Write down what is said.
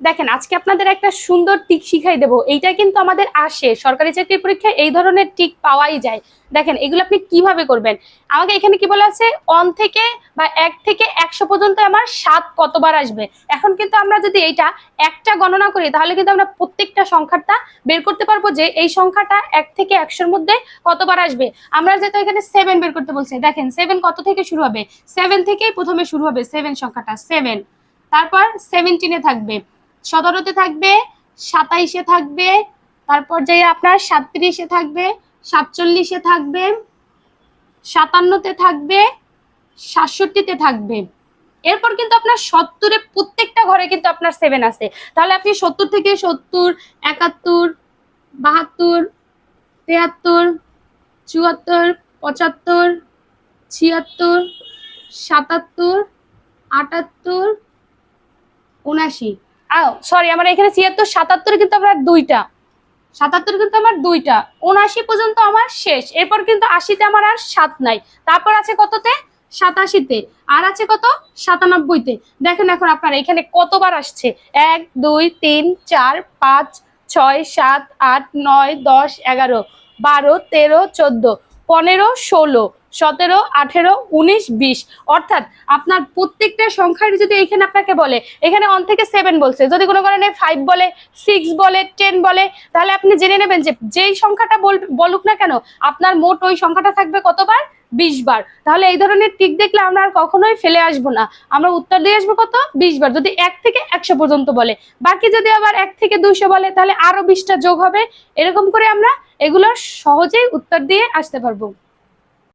দেখেন, আজকে আপনাদের একটা সুন্দর টিক শিখাই দেবো। এইটা কিন্তু আমাদের আসে। সরকারি চাকরির পরীক্ষায় এই ধরনের টিক পাওয়াই যায়। দেখেন, এগুলো আপনি কীভাবে করবেন? আমাকে এখানে কি বলা আছে? অন থেকে বা এক থেকে একশো পর্যন্ত আমার সাত কতবার আসবে। এখন কিন্তু আমরা যদি এইটা একটা গণনা করি, তাহলে কিন্তু আমরা প্রত্যেকটা সংখ্যাটা বের করতে পারব যে এই সংখ্যাটা এক থেকে একশোর মধ্যে কতবার আসবে। আমরা যেহেতু এখানে সেভেন বের করতে বলছি। দেখেন সেভেন কত থেকে শুরু হবে? সেভেন থেকেই প্রথমে শুরু হবে সেভেন সংখ্যাটা সেভেন তারপর সেভেন্টিনে থাকবে। সতেরোতে থাকবে, সাতাইশে থাকবে, তারপর যে আপনার সাতত্রিশে থাকবে, সাতচল্লিশে থাকবে, সাতান্নতে থাকবে, সাতষট্টিতে থাকবে। এরপর কিন্তু আপনার সত্তরে প্রত্যেকটা ঘরে কিন্তু আপনার সেভেন আছে। তাহলে আপনি সত্তর থেকে সত্তর, একাত্তর, বাহাত্তর, তেহাত্তর, চুয়াত্তর, পঁচাত্তর, ছিয়াত্তর, সাতাত্তর, আটাত্তর, উনাশি। সরি আমার এখানে ছিয়াত্তর, সাতাত্তর কিন্তু আমার দুইটা। সাতাত্তর কিন্তু আমার দুইটা। উনআশি পর্যন্ত আমার শেষ। এরপর কিন্তু আশিতে আমার আর সাত নাই। তারপর আছে কততে? সাতাশিতে। আর আছে কত? সাতানব্বইতে। দেখেন এখন আপনার, এখানে কতবার আসছে? এক, দুই, তিন, চার, পাঁচ, ছয়, সাত, আট, নয়, দশ, এগারো, বারো, তেরো, চোদ্দ, পনেরো, ষোলো সতেরো, আঠেরো, উনিশ, বিশ। অর্থাৎ আপনার প্রত্যেকটা সংখ্যার যদি এখানে আপনাকে বলে, এখানে অন থেকে সেভেন বলছে। যদি কোনো কারণে ফাইভ বলে সিক্স বলে টেন বলে, তাহলে আপনি জেনে নেবেন যে যেই সংখ্যাটা বল- বলুক না কেন, আপনার মোট ওই সংখ্যাটা থাকবে কতবার? বিশ বার। তাহলে এই ধরনের টিক দেখলে আমরা আর কখনোই ফেলে আসব না। আমরা উত্তর দিয়ে আসব কত? বিশ বার। যদি এক থেকে একশো পর্যন্ত বলে। বাকি যদি আবার এক থেকে দুইশো বলে, তাহলে আরও বিশটা যোগ হবে। এরকম করে আমরা এগুলো সহজেই উত্তর দিয়ে আসতে পারব।